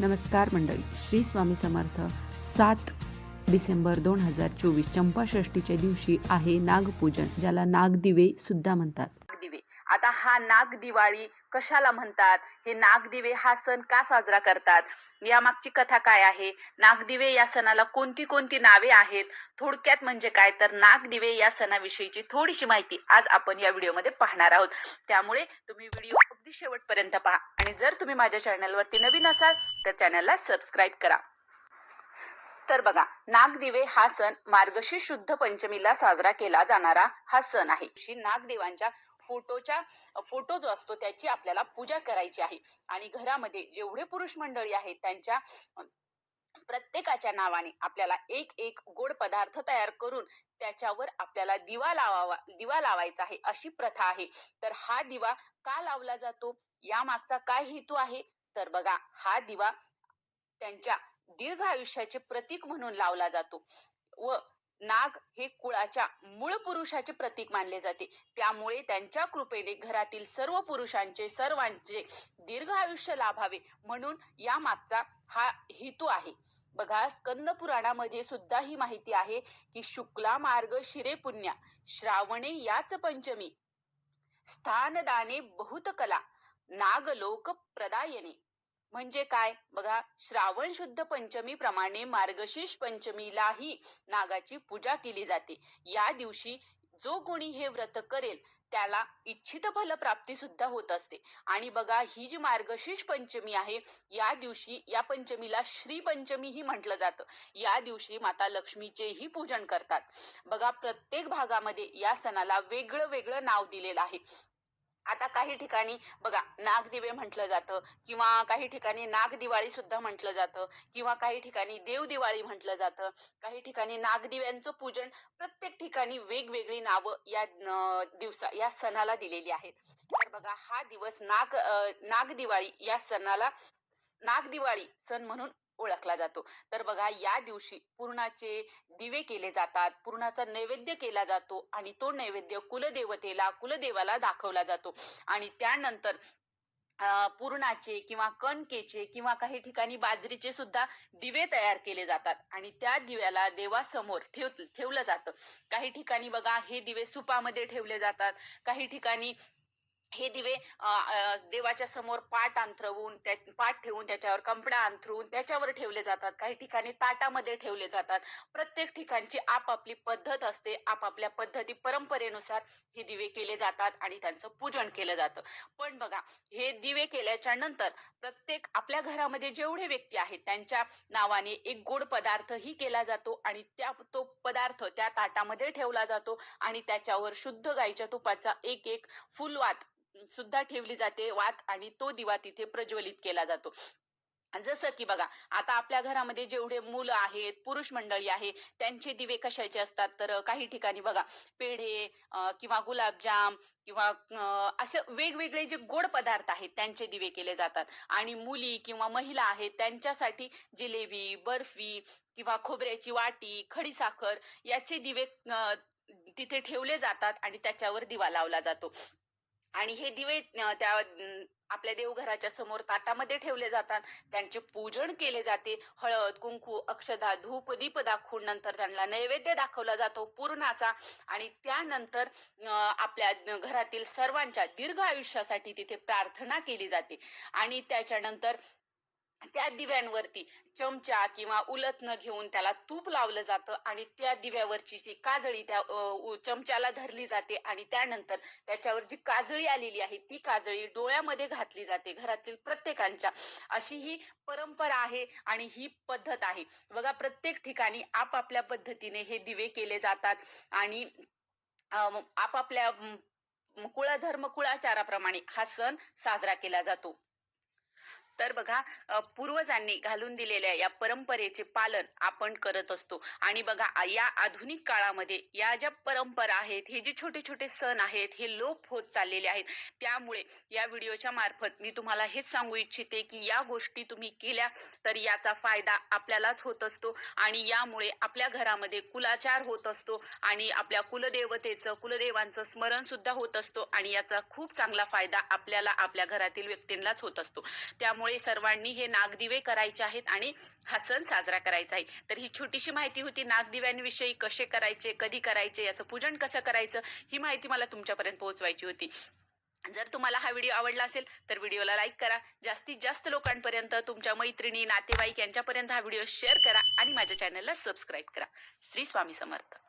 नमस्कार मंडळी. श्री स्वामी समर्थ सात डिसेंबर दोन हजार चोवीस चंपाषष्टीच्या दिवशी आहे नागपूजन ज्याला नागदिवे सुद्धा म्हणतात. नागदिवे. आता हा नाग दिवाळी कशाला म्हणतात? हे नागदिवे हा सण का साजरा करतात? यामागची कथा काय आहे? नागदिवे या सणाला कोणती कोणती नावे आहेत? थोडक्यात म्हणजे काय? तर नागदिवे या सणाविषयीची थोडीशी माहिती आज आपण या व्हिडिओमध्ये पाहणार आहोत. त्यामुळे तुम्ही व्हिडिओ अगदी शेवटपर्यंत पहा. आणि जर तुम्ही माझ्या चॅनलवरती नवीन असाल तर चॅनलला सबस्क्राईब करा. तर बघा नागदिवे हा सण मार्गशीर्ष शुद्ध पंचमीला साजरा केला जाणारा हा सण आहे. श्री नागदेवांच्या फोटोच्या फोटो जो असतो त्याची आपल्याला पूजा करायची आहे. आणि घरामध्ये जेवढे पुरुष मंडळी आहेत त्यांच्या प्रत्येकाच्या नावाने आपल्याला एक एक गोड पदार्थ तयार करून त्याच्यावर आपल्याला दिवा लावावा दिवा लावायचा आहे अशी प्रथा आहे. तर हा दिवा का लावला जातो? या मागचा काय हेतू आहे? तर बघा हा दिवा त्यांच्या दीर्घ आयुष्याचे प्रतीक म्हणून लावला जातो. व नाग हे कुळाच्या मूळ पुरुषाचे प्रतीक मानले जाते. त्यामुळे त्यांच्या कृपेने घरातील सर्व पुरुषांचे सर्वांचे दीर्घ आयुष्य लाभावे म्हणून या मागचा हा हेतू आहे. बघा स्कंद पुराणामध्ये सुद्धा ही माहिती आहे की शुक्ला मार्ग शिरे पुण्या श्रावणे याच पंचमी स्थानदाने बहुत कला नागलोक प्रदायने. म्हणजे काय? बघा श्रावण शुद्ध पंचमी प्रमाणे मार्गशीर्ष पंचमीलाही नागाची पूजा केली जाते. या दिवशी जो कोणी हे व्रत करेल त्याला इच्छित फल प्राप्ती सुद्धा होत असते. आणि बघा ही जी मार्गशीर्ष पंचमी आहे या दिवशी या पंचमीला श्री पंचमी ही म्हटलं जातं. या दिवशी माता लक्ष्मीचेही पूजन करतात. बघा प्रत्येक भागामध्ये या सणाला वेगळं वेगळं नाव दिलेलं आहे. आता काही ठिकाणी बघा नागदिवे म्हटलं जातं किंवा काही ठिकाणी नागदिवाळी सुद्धा म्हटलं जातं किंवा काही ठिकाणी देव दिवाळी म्हटलं जातं. काही ठिकाणी नागदिव्यांचं पूजन प्रत्येक ठिकाणी वेगवेगळी नावं या दिवसा या सणाला दिलेली आहेत. तर बघा हा दिवस नाग अं, नागदिवाळी या सणाला नागदिवाळी सण म्हणून ओळखला जातो. तर बघा या दिवशी पूर्णाचे दिवे केले जातात पूर्णाचा नैवेद्य केला जातो आणि तो नैवेद्य कुलदेवतेला कुलदेवाला दाखवला जातो. आणि त्यानंतर पूर्णाचे किंवा कणकेचे किंवा काही ठिकाणी बाजरीचे सुद्धा दिवे तयार केले जातात आणि त्या दिव्याला देवासमोर ठेव ठेवलं जातं. काही ठिकाणी बघा हे दिवे सुपामध्ये ठेवले जातात. काही ठिकाणी हे दिवे देवाच्या समोर पाट अंथरवून पाट ठेवून त्याच्यावर कंपडा अंथरून त्याच्यावर ठेवले जातात. काही ठिकाणी ताटामध्ये ठेवले जातात. प्रत्येक ठिकाणची आपापली पद्धत असते. आपापल्या पद्धती परंपरेनुसार हे दिवे केले जातात आणि त्यांचं पूजन केलं जातं. पण बघा हे दिवे केल्याच्यानंतर प्रत्येक आपल्या घरामध्ये जेवढे व्यक्ती आहेत त्यांच्या नावाने एक गोड पदार्थही केला जातो आणि त्या तो पदार्थ त्या ताटामध्ये ठेवला जातो आणि त्याच्यावर शुद्ध गाईच्या तुपाचा एक एक फुलवात सुद्धा ठेवली जाते वात आणि तो दिवा तिथे प्रज्वलित केला जातो. जसं की बघा आता आपल्या घरामध्ये जेवढे मुलं आहेत पुरुष मंडळी आहे त्यांचे दिवे कशाचे असतात? तर काही ठिकाणी बघा पेढे किंवा गुलाबजाम किंवा असे वेगवेगळे जे गोड पदार्थ आहेत त्यांचे दिवे केले जातात. आणि मुली किंवा महिला आहेत त्यांच्यासाठी जिलेबी बर्फी किंवा खोबऱ्याची वाटी खडीसाखर याचे दिवे तिथे ठेवले जातात आणि त्याच्यावर दिवा लावला जातो. आणि हे दिवे त्या आपल्या देवघराच्या समोर ताटामध्ये ठेवले जातात. त्यांचे पूजन केले जाते. हळद कुंकू अक्षदा धूप दीप दाखवून नंतर त्यांना नैवेद्य दाखवला जातो पूर्णाचा. आणि त्यानंतर आपल्या घरातील सर्वांच्या दीर्घ आयुष्यासाठी तिथे प्रार्थना केली जाते. आणि त्याच्यानंतर त्या दिव्यांवरती चमचा किंवा उलथनं घेऊन त्याला तूप लावलं जातं आणि त्या दिव्यावरची जी काजळी त्या अं, चमच्याला धरली जाते आणि त्यानंतर त्याच्यावर जी काजळी आलेली आहे ती काजळी डोळ्यामध्ये घातली जाते घरातील प्रत्येकांच्या. अशी ही परंपरा आहे आणि ही पद्धत आहे. बघा प्रत्येक ठिकाणी आपापल्या पद्धतीने हे दिवे केले जातात आणि अं, आपापल्या कुळधर्म कुळाचाराप्रमाणे हा सण साजरा केला जातो. तर बघा पूर्वजांनी घालून दिलेल्या या परंपरेचे पालन आपण करत असतो. आणि बघा या आधुनिक काळामध्ये या ज्या परंपरा आहेत हे जे छोटे छोटे सण आहेत हे लोप होत चाललेले आहेत. त्यामुळे या व्हिडिओच्या मार्फत मी तुम्हाला हेच सांगू इच्छिते की या गोष्टी तुम्ही केल्या तर याचा फायदा आपल्यालाच होत असतो. आणि यामुळे आपल्या घरामध्ये कुलाचार होत असतो आणि आपल्या कुलदेवतेचं कुलदेवांचं स्मरण सुद्धा होत असतो आणि याचा खूप चांगला फायदा आपल्याला आपल्या घरातील व्यक्तींनाच होत असतो. त्यामुळे त्यामुळे सर्वांनी हे नागदिवे करायचे आहेत आणि हा सण साजरा करायचा आहे. तर ही छोटीशी माहिती होती नागदिव्यांविषयी कसे करायचे कधी करायचे याचं पूजन कसं करायचं ही माहिती मला तुमच्यापर्यंत पोहोचवायची होती. जर तुम्हाला हा व्हिडिओ आवडला असेल तर व्हिडिओला लाईक करा. जास्तीत जास्त लोकांपर्यंत तुमच्या मैत्रिणी नातेवाईक यांच्यापर्यंत हा व्हिडिओ शेअर करा आणि माझ्या चॅनलला सबस्क्राईब करा. श्री स्वामी समर्थ.